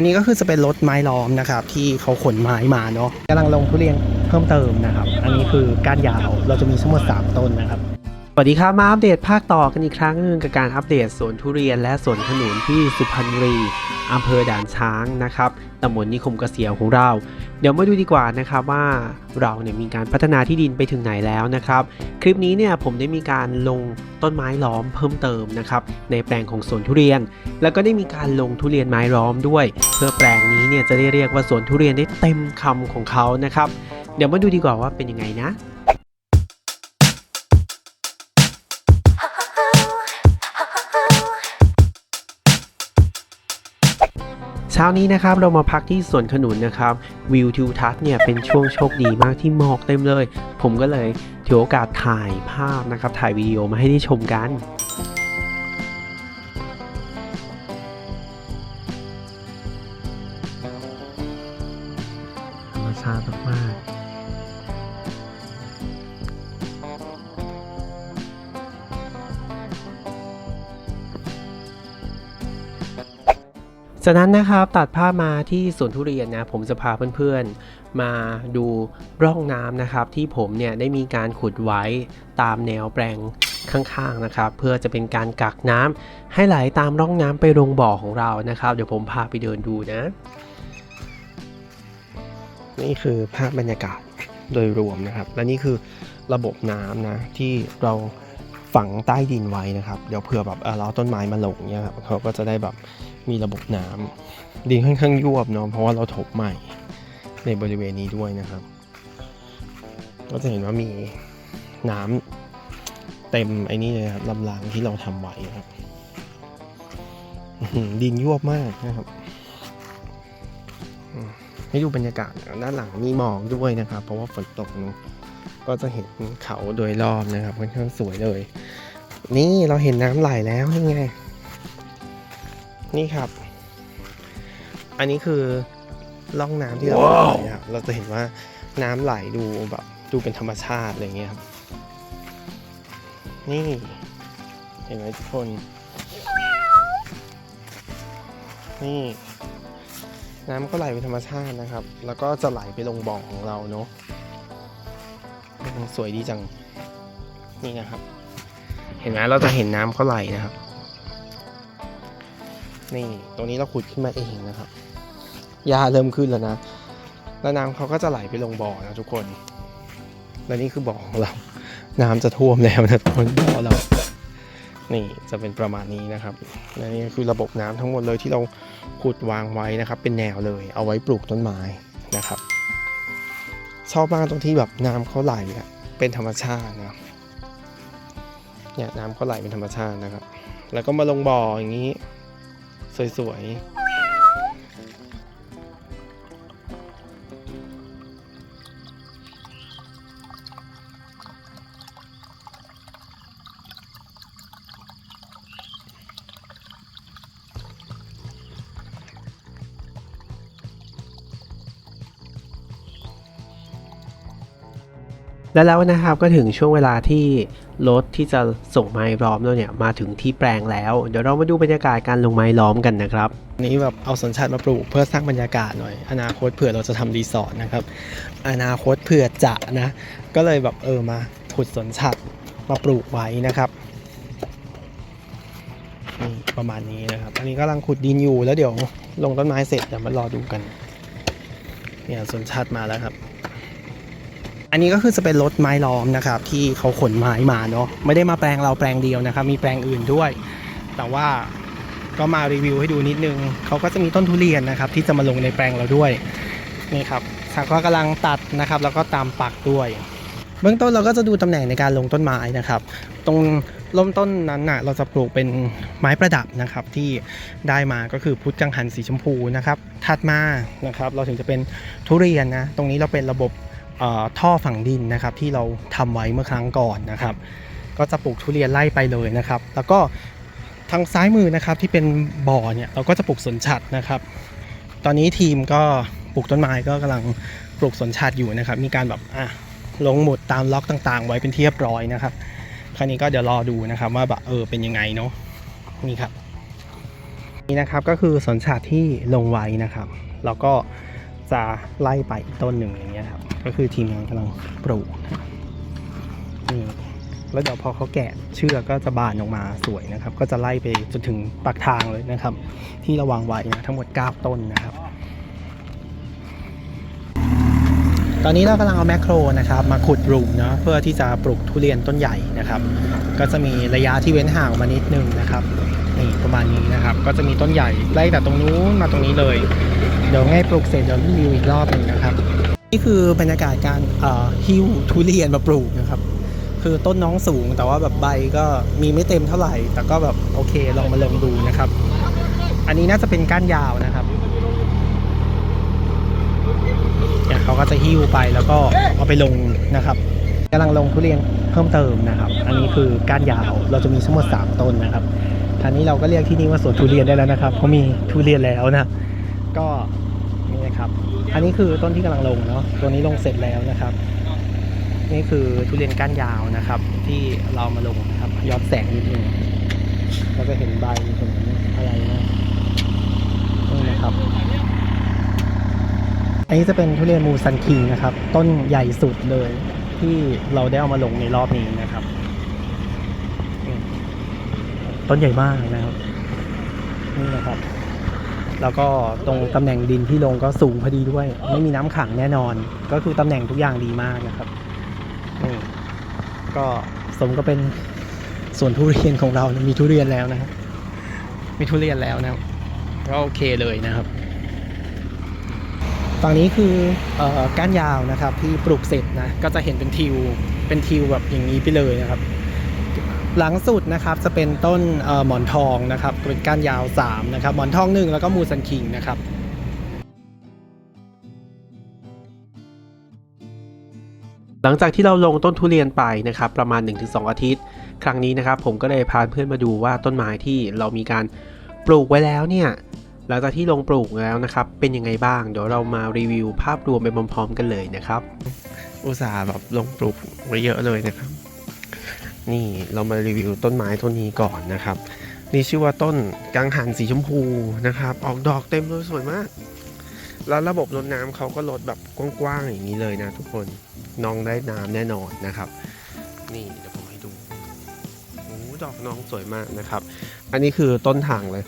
อันนี้ก็คือจะเป็นรถไม้ล้อมนะครับที่เขาขนไม้มาเนาะกำลังลงทุเรียนเพิ่มเติมนะครับ อันนี้คือก้านยาวเราจะมีทั้งหมด3ต้นนะครับ สวัสดีครับมาอัปเดตภาคต่อกันอีกครั้งหนึ่งกับการอัปเดตสวนทุเรียนและสวนขนุนที่สุพรรณบุรีอำเภอด่านช้างนะครับตำบลนิคมเกษียวของเรา เดี๋ยวมาดูดีกว่านะครับว่าเราเนี่ยมีการพัฒนาที่ดินไปถึงไหนแล้วนะครับ คลิปนี้เนี่ยผมได้มีการลงต้นไม้ล้อมเพิ่มเติมนะครับในแปลงของสวนทุเรียน แล้วก็ได้มีการลงทุเรียนไม้ล้อมด้วย เพื่อแปลงนี้เนี่ยจะได้เรียกว่าสวนทุเรียนได้เต็มคำของเขานะครับ เดี๋ยวมาดูดีกว่าว่าเป็นยังไงนะ ช้านี้นะครับเรามาพักที่สวนขนุนนะครับวิวทิวทัศน์เนี่ยเป็นช่วงโชคดีมากที่หมอกเต็มเลย ผมก็เลยถือโอกาสถ่ายภาพนะครับถ่ายวิดีโอมาให้ได้ชมกันธรรมชาติมากๆ จากนั้นนะครับตัดภาพมาที่สวนทุเรียนนะผมจะพาเพื่อนๆ มาดูร่องน้ำนะครับ ที่ผมเนี่ยได้มีการขุดไว้ตามแนวแปลงข้างๆนะครับ เพื่อจะเป็นการกักน้ำให้ไหลตามร่องน้ำไปลงบ่อของเรานะครับ เดี๋ยวผมพาไปเดินดูนะ นี่คือภาพบรรยากาศโดยรวมนะครับ และนี่คือระบบน้ำนะที่เราฝังใต้ดินไว้นะครับ เดี๋ยวเผื่อแบบเอ่อเราต้นไม้มาหลงเนี่ยครับเขาก็จะได้แบบ มีระบบน้ำดินค่อนข้างยวบเนาะเพราะว่าเราถมใหม่ในบริเวณนี้ด้วยนะครับ ก็จะเห็นว่ามีน้ำเต็มไอ้นี่เลยครับลำรางที่เราทำไว้ครับ ดินยวบมากนะครับให้ดูบรรยากาศด้านหลังมีหมอกด้วยนะครับ เพราะว่าฝนตกเนอะก็จะเห็นเขาโดยรอบนะครับค่อนข้างสวยเลย นี่เราเห็นน้ำไหลแล้วนี่ไง นี่ครับ อันนี้คือล่องน้ำที่เราไหลครับเราจะเห็นว่าน้ำไหลดูแบบดูเป็นธรรมชาติอะไรเงี้ยครับ นี่ เห็นไหมทุกคน นี่ น้ำก็ไหลเป็นธรรมชาตินะครับ แล้วก็จะไหลไปลงบ่อของเราเนาะอืมสวยดีจัง นี่นะครับ เห็นไหมเราจะเห็นน้ำเขาไหลนะครับ นี่ตรงนี้เราขุดขึ้นมาเองนะครับหญ้าเริ่มขึ้นแล้วนะ แล้วน้ำเขาก็จะไหลไปลงบ่อนะทุกคน และนี่คือบ่อของเรา น้ำจะท่วมแล้วนะทุกคนบ่อเรา นี่จะเป็นประมาณนี้นะครับ และนี่คือระบบน้ำทั้งหมดเลยที่เราขุดวางไว้นะครับ เป็นแนวเลย เอาไว้ปลูกต้นไม้นะครับ ชอบมากตรงที่แบบน้ำเขาไหลอะเป็นธรรมชาตินะเนี่ยน้ำเขาไหลเป็นธรรมชาตินะครับ แล้วก็มาลงบ่ออย่างนี้ สวยๆ และแล้วนะครับก็ถึงช่วงเวลาที่รถที่จะส่งไม้ล้อมเราเนี่ยมาถึงที่แปลงแล้ว เดี๋ยวเรามาดูบรรยากาศการลงไม้ล้อมกันนะครับนี้แบบเอาสวนสัตว์มาปลูกเพื่อสร้างบรรยากาศหน่อย อนาคตเผื่อเราจะทำรีสอร์ทนะครับ อนาคตเผื่อจะนะ ก็เลยแบบเออมาขุดสวนสัตว์มาปลูกไว้นะครับนี่ประมาณนี้นะครับ อันนี้กำลังขุดดินอยู่แล้วเดี๋ยวลงต้นไม้เสร็จเดี๋ยวมารอดูกัน เนี่ยสวนสัตว์มาแล้วครับ อันนี้ก็คือจะเป็นรถไม้ล้อมนะครับ ที่เขาขนไม้มาเนาะไม่ได้มาแปลงเราแปลงเดียวนะครับ มีแปลงอื่นด้วย แต่ว่าก็มารีวิวให้ดูนิดนึงเขาก็จะมีต้นทุเรียนนะครับ ที่จะมาลงในแปลงเราด้วยนี่ครับทางก็กำลังตัดนะครับ แล้วก็ตามปักด้วย เบื้องต้นเราก็จะดูตำแหน่งในการลงต้นไม้นะครับ ตรงร่มต้นนั้นน่ะเราจะปลูกเป็นไม้ประดับนะครับ ที่ได้มาก็คือพุทธกังหันสีชมพูนะครับถัดมานะครับ เราถึงจะเป็นทุเรียนนะ ตรงนี้เราเป็นระบบ ท่อฝังดินนะครับที่เราทำไว้เมื่อครั้งก่อนนะครับ ก็จะปลูกทุเรียนไล่ไปเลยนะครับ แล้วก็ทางซ้ายมือนะครับที่เป็นบ่อเนี่ยเราก็จะปลูกสนฉัดนะครับ ตอนนี้ทีมก็ปลูกต้นไม้ก็กำลังปลูกสนฉัดอยู่นะครับ มีการแบบอะลงหมุดตามล็อกต่างๆ ไว้เป็นที่เรียบร้อยนะครับ คราวนี้ก็เดี๋ยวรอดูนะครับว่าแบบเออเป็นยังไงเนาะนี่ครับนี่นะครับก็คือสนสัตว์ที่ลงไว้นะครับ แล้วก็จะไล่ไปอีกต้นหนึ่งอย่างเงี้ยครับ ก็คือทีมงานกำลังปลูกนี่แล้วเดี๋ยวพอเขาแกะเชือกก็จะบานออกมาสวยนะครับ ก็จะไล่ไปจนถึงปากทางเลยนะครับ ที่ระวางไว้นะทั้งหมด 9 ต้นนะครับ ตอนนี้เรากำลังเอาแมคโครนะครับมาขุดหลุมเนาะเพื่อที่จะปลูกทุเรียนต้นใหญ่นะครับ ก็จะมีระยะที่เว้นห่างมานิดนึงนะครับนี่ประมาณนี้นะครับ ก็จะมีต้นใหญ่ไล่แต่ตรงนู้นมาตรงนี้เลย เดี๋ยวง่ายปลูกเสร็จเดี๋ยวรีวิวอีกรอบหนึ่งนะครับ นี่คือบรรยากาศการหิ้วทุเรียนมาปลูกนะครับ คือต้นน้องสูงแต่ว่าแบบใบก็มีไม่เต็มเท่าไหร่ แต่ก็แบบโอเคลองมาลองดูนะครับ อันนี้น่าจะเป็นก้านยาวนะครับเนี่ยเขาก็จะหิ้วไปแล้วก็เอาไปลงนะครับกำลังลงทุเรียนเพิ่มเติมนะครับ อันนี้คือก้านยาวเราจะมีทั้งหมด 3 ต้นนะครับทีนี้เราก็เรียกที่นี่ว่าสวนทุเรียนได้แล้วนะครับเพราะมีทุเรียนแล้วนะ ก็ นะครับ อันนี้คือต้นที่กำลังลงเนาะ ตัวนี้ลงเสร็จแล้วนะครับ นี่คือทุเรียนก้านยาวนะครับ ที่เรามาลงนะครับย้อนแสงนิดนึงเราจะเห็นใบเห็นอะไรนะนี่นะครับ อันนี้จะเป็นทุเรียนมูซันคิงนะครับ ต้นใหญ่สุดเลยที่เราได้เอามาลงในรอบนี้นะครับ ต้นใหญ่มากนะครับ นี่นะครับ แล้วก็ตรงตำแหน่งดินที่ลงก็สูงพอดีด้วย ไม่มีน้ำขังแน่นอน ก็คือตำแหน่งทุกอย่างดีมากนะครับนี่ก็สมก็เป็นสวนทุเรียนของเรานะมีทุเรียนแล้วนะครับ มีทุเรียนแล้วนะก็โอเคเลยนะครับ ฝั่งนี้คือออก้านยาวนะครับที่ปลูกเสร็จนะ ก็จะเห็นเป็นทิว เป็นทิวแบบอย่างนี้ไปเลยนะครับ หลังสุดนะครับจะเป็นต้นหมอนทองนะครับเป็นก้านยาว3นะครับหมอนทองหนึ่งแล้วก็มูซันคิงนะครับหลังจากที่เราลงต้นทุเรียนไปนะครับประมาณ 1-2 อาทิตย์ ครั้งนี้นะครับผมก็เลยพาเพื่อนมาดูว่าต้นไม้ที่เรามีการปลูกไว้แล้วเนี่ยหลังจากที่ลงปลูกแล้วนะครับเป็นยังไงบ้าง เดี๋ยวเรามารีวิวภาพรวมไปพร้อมๆกันเลยนะครับ อุตส่าห์แบบลงปลูกไว้เยอะเลยนะครับ นี่เรามารีวิวต้นไม้ต้นนี้ก่อนนะครับ นี่ชื่อว่าต้นกังหันสีชมพูนะครับ ออกดอกเต็มเลยสวยมาก แล้วระบบรดน้ำเขาก็รดแบบกว้างๆอย่างนี้เลยนะทุกคนน้องได้น้ำแน่นอนนะครับ นี่เดี๋ยวผมให้ดูโอ้ดอกน้องสวยมากนะครับ อันนี้คือต้นทางเลย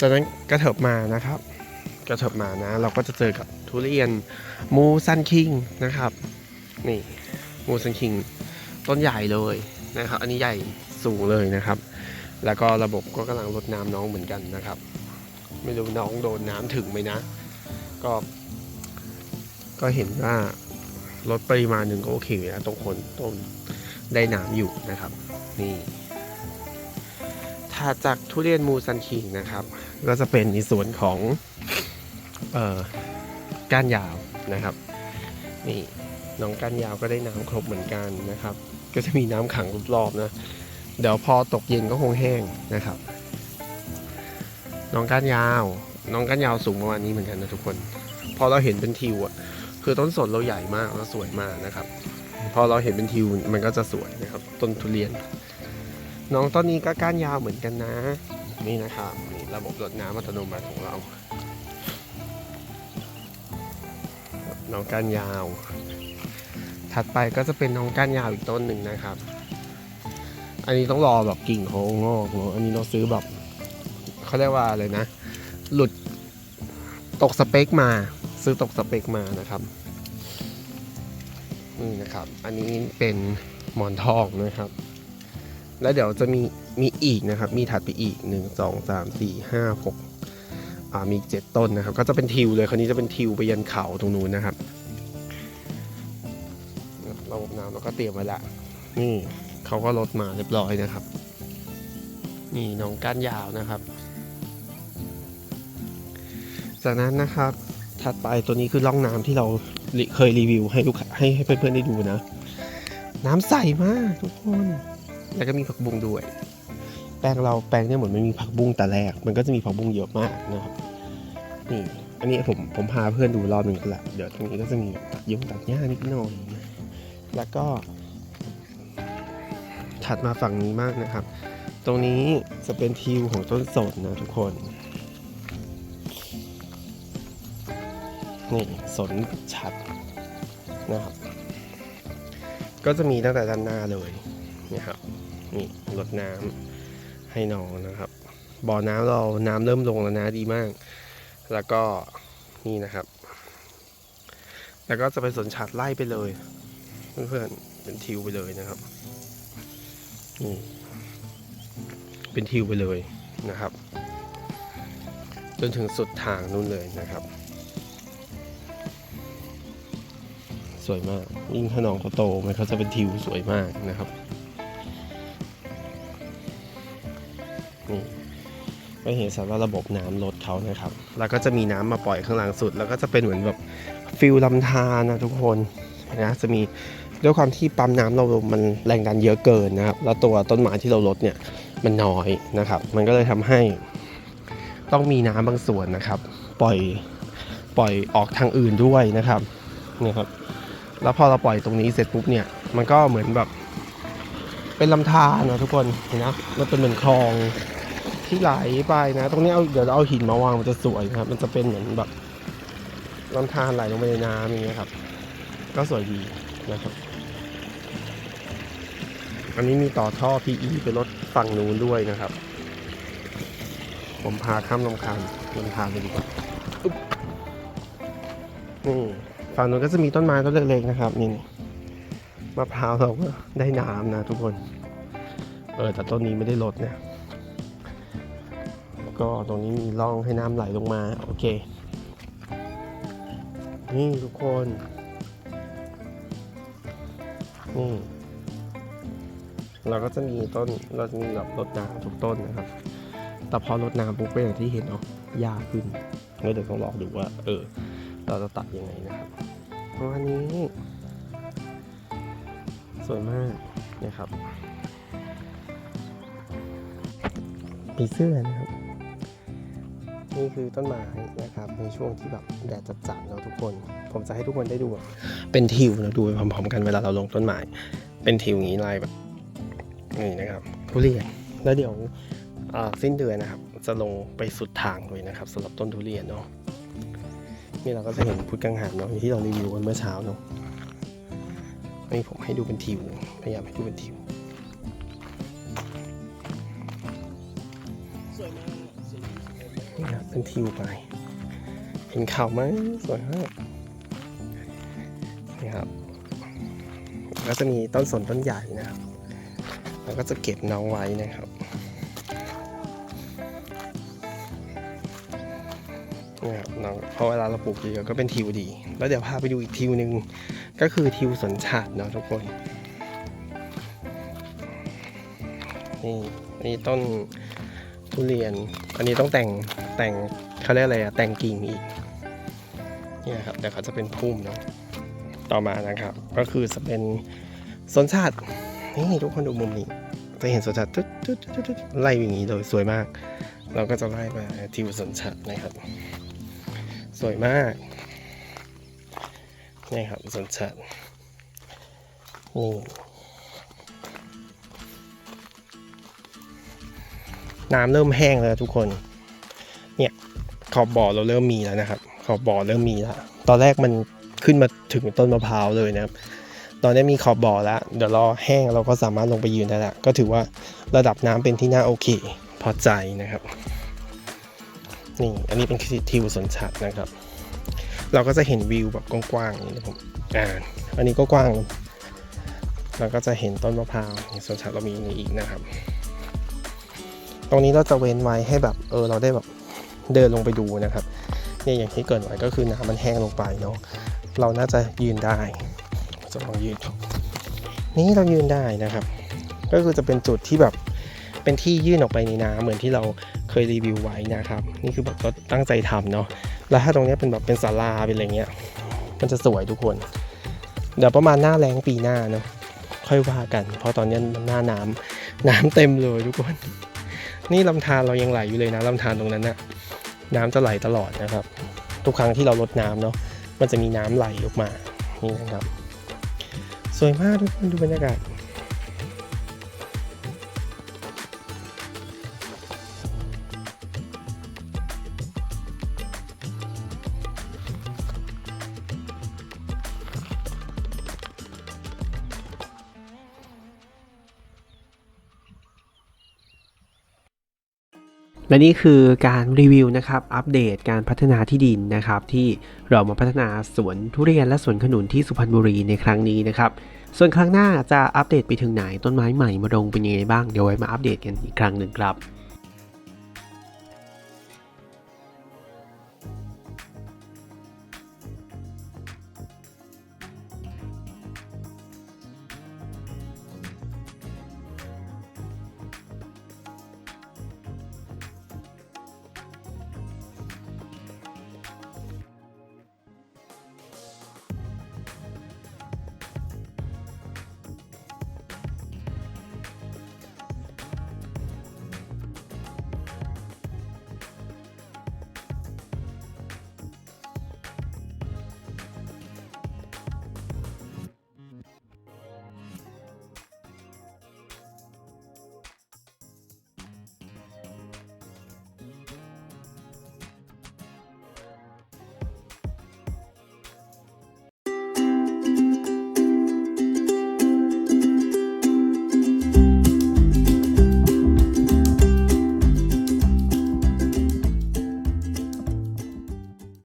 จากนั้นกระเถิบมานะครับ กระเถิบมานะ เราก็จะเจอกับทุเรียนมูซันคิงนะครับ นี่มูซันคิง ต้นใหญ่เลยนะครับ อันนี้ใหญ่สูงเลยนะครับ แล้วก็ระบบก็กำลังลดน้ำน้องเหมือนกันนะครับ ไม่รู้น้องโดนน้ำถึงไหมนะ ก็ ก็เห็นว่าลดปริมาณหนึ่งก็โอเคอยู่นะตรงคนต้นได้น้ำอยู่นะครับ นี่ถ้าจากทุเรียนมูซันคิงนะครับ ก็จะเป็นในส่วนของเอ่อก้านยาวนะครับ นี่น้องก้านยาวก็ได้น้ำครบเหมือนกันนะครับ ก็จะมีน้ำขังรอบๆนะ เดี๋ยวพอตกเย็นก็คงแห้งนะครับ น้องก้านยาว น้องก้านยาวสูงประมาณนี้เหมือนกันนะทุกคน พอเราเห็นเป็นทิวอะ คือต้นสนเราใหญ่มากแล้วสวยมากนะครับ พอเราเห็นเป็นทิวมันก็จะสวยนะครับ ต้นทุเรียน น้องต้นนี้ก็ก้านยาวเหมือนกันนะ นี่นะครับนี่ระบบรดน้ำอัตโนมัติของเรา น้องก้านยาว ถัดไปก็จะเป็นน้องก้านยาวอีกต้นหนึ่งนะครับ อันนี้ต้องรอแบบกิ่งเขางอกเนอะอันนี้เราซื้อแบบเขาเรียกว่าอะไรนะ หลุดตกสเปคมา ซื้อตกสเปคมานะครับนี่นะครับ อันนี้เป็นหมอนทองนะครับ แล้วเดี๋ยวจะมีมีอีกนะครับ มีถัดไปอีกหนึ่งสองสามสี่ห้าหกอ่ามีเจ็ดต้นนะครับ ก็จะเป็นทิวเลย คราวนี้จะเป็นทิวไปยันเขาตรงนู้นนะครับ เราก็เตรียมไว้ละ นี่เขาก็ลดมาเรียบร้อยนะครับ นี่น้องก้านยาวนะครับ จากนั้นนะครับถัดไปตัวนี้คือร่องน้ำที่เราเคยรีวิวให้ลูกให้ให้เพื่อนๆได้ดูนะ น้ำใสมากทุกคน แล้วก็มีผักบุ้งด้วย แปลงเราแปลงเนี่ยเหมือนไม่มีผักบุ้งแต่แรก มันก็จะมีผักบุ้งเยอะมากนะครับนี่อันนี้ผมผมพาเพื่อนดูรอบหนึ่งแล้วเดี๋ยวตรงนี้ก็จะมีตัดยงตัดหญ้านิดหน่อย แล้วก็ ถัดมาฝั่งนี้มากนะครับ ตรงนี้จะเป็นทิวของต้นสนนะทุกคนนี่สนชัดนะครับ ก็จะมีตั้งแต่ด้านหน้าเลยนี่ครับนี่รดน้ำให้น้องนะครับ บ่อน้ำเราน้ำเริ่มลงแล้วนะดีมาก แล้วก็นี่นะครับ แล้วก็จะเป็นสนชัดไล่ไปเลย เพื่อนๆเป็นทิวไปเลยนะครับนี่เป็นทิวไปเลยนะครับ จนถึงสุดทางนู่นเลยนะครับ สวยมากยิ่งถ้าน้องเขาโตมันเขาจะเป็นทิวสวยมากนะครับนี่ก็เห็นสัดว่าระบบน้ำลดเขานะครับ แล้วก็จะมีน้ำมาปล่อยข้างหลังสุด แล้วก็จะเป็นเหมือนแบบฟิลลำธารนะทุกคน นะจะมีด้วยความที่ปั๊มน้ำเรา มันแรงดันเยอะเกินนะครับ แล้วตัวต้นไม้ที่เราลดเนี่ยมันน้อยนะครับ มันก็เลยทำให้ต้องมีน้ำบางส่วนนะครับ ปล่อยปล่อยออกทางอื่นด้วยนะครับเนี่ยครับ แล้วพอเราปล่อยตรงนี้เสร็จปุ๊บเนี่ย มันก็เหมือนแบบ เป็นลำธารนะทุกคนเห็นนะ มันเป็นเหมือนคลองที่ไหลไปนะ ตรงนี้เอาเดี๋ยวเราเอาหินมาวางมันจะสวยนะครับ มันจะเป็นเหมือนแบบลำธารไหลลงไปในน้ำอย่างเงี้ยครับ ก็สวยดีนะครับ อันนี้มีต่อท่อ PE ไปรถฝั่งนู้นด้วยนะครับ ผมพาข้ามลำคาญลำธารไปดีกว่านี่ฝั่งนู้นก็จะมีต้นไม้ต้นเล็กๆนะครับนี่มะพร้าวเราก็ได้น้ำนะทุกคน เออแต่ต้นนี้ไม่ได้ลดเนี่ยแล้วก็ตรงนี้มีร่องให้น้ำไหลลงมา โอเค นี่ทุกคน นี่เราก็จะมีต้นเราจะมีแบบรดน้ำทุกต้นนะครับ แต่พอรดน้ำปุ๊บก็อย่างที่เห็นเนาะยากขึ้นแล้วเดี๋ยวต้องลองดูว่า เออ เราจะตัดยังไงนะครับประมาณนี้ สวยมากนะครับผีเสื้อนะครับ นี่คือต้นไม้นะครับในช่วงที่แบบแดดจัดๆเนาะทุกคน ผมจะให้ทุกคนได้ดู เป็นทิวนะดูไปพร้อมๆ กันเวลาเราลงต้นไม้เป็นทิวอย่างนี้ลายแบบนี่นะครับทุเรียนแล้วเดี๋ยวสิ้นเดือนนะครับ จะลงไปสุดทางเลยนะครับสำหรับต้นทุเรียนเนาะนี่เราก็จะเห็นพุทธกังหันเนาะองที่เรารีวิวกันเมื่อเช้าเนาะอันนี้ผมให้ดูเป็นทิวพยายามให้ดูเป็นทิว เป็นทิวไป เห็นเขาไหมสวยมากนี่ครับแล้วจะมีต้นสนต้นใหญ่นะครับแล้วก็จะเก็บน้องไว้นะครับนี่ครับน้องพอเวลาเราปลูกเยอะก็เป็นทิวดี แล้วเดี๋ยวพาไปดูอีกทิวหนึ่งก็คือทิวสนชาติเนาะทุกคนนี่นี่ต้น ทุเรียน อันนี้ต้องแต่งแต่งเขาเรียกอะไรอะแต่งกิ่งอีกเนี่ยครับเดี๋ยวเขาจะเป็นพุ่มเนาะต่อมานะครับ ก็คือจะเป็นสนชาตินี่ทุกคนดูมุมนี้ จะเห็นสนชาติตึ๊ดตึ๊ดตึ๊ดตึ๊ดไล่อย่างนี้เลยสวยมาก เราก็จะไล่ไปทิวสนชาตินะครับ สวยมากนี่ครับสวนสัตว์นี่ น้ำเริ่มแห้งแล้วทุกคน เนี่ยขอบบ่อเราเริ่มมีแล้วนะครับขอบบ่อเริ่มมีแล้วตอนแรกมันขึ้นมาถึงต้นมะพร้าวเลยนะครับ ตอนนี้มีขอบบ่อแล้ว เดี๋ยวรอแห้งเราก็สามารถลงไปยืนได้ล้วก็ถือว่าระดับน้ำเป็นที่น่าโอเค พอใจนะครับ นี่อันนี้เป็นทิวสวนสัตว์นะครับ เราก็จะเห็นวิวแบบกว้างๆอย่างนี้นะผมอ่าอันนี้ก็กว้าง เราก็จะเห็นต้นมะพร้าวสวนสัตว์เรามีนี่อีกนะครับ ตรงนี้เราจะเว้นไว้ให้แบบเออเราได้แบบเดินลงไปดูนะครับเนี่ยอย่างที่เกิดไว้ก็คือน้ำมันแห้งลงไปเนาะเราน่าจะยืนได้จะลองยืนนี่เรายืนได้นะครับ ก็คือจะเป็นจุดที่แบบเป็นที่ยื่นออกไปในน้ำเหมือนที่เราเคยรีวิวไว้นะครับ นี่คือแบบก็ตั้งใจทำเนาะแล้วถ้าตรงนี้เป็นแบบเป็นศาลาเป็นอะไรเงี้ย มันจะสวยทุกคน เดี๋ยวประมาณหน้าแรงปีหน้าเนาะค่อยว่ากัน เพราะตอนนี้มันหน้าน้ำน้ำเต็มเลยทุกคน นี่ลำธารเรายังไหลอยู่เลยนะลำธารตรงนั้นนะน้ำจะไหลตลอดนะครับ ทุกครั้งที่เราลดน้ำเนาะมันจะมีน้ำไหลออกมานี่นะครับ สวยมากทุกคนดูบรรยากาศ และนี่คือการรีวิวนะครับอัปเดตการพัฒนาที่ดินนะครับที่เรามาพัฒนาสวนทุเรียนและสวนขนุนที่สุพรรณบุรีในครั้งนี้นะครับส่วนครั้งหน้าจะอัปเดตไปถึงไหนต้นไม้ใหม่มาลงเป็นยังไงบ้างเดี๋ยวไว้มาอัปเดตกันอีกครั้งหนึ่งครับ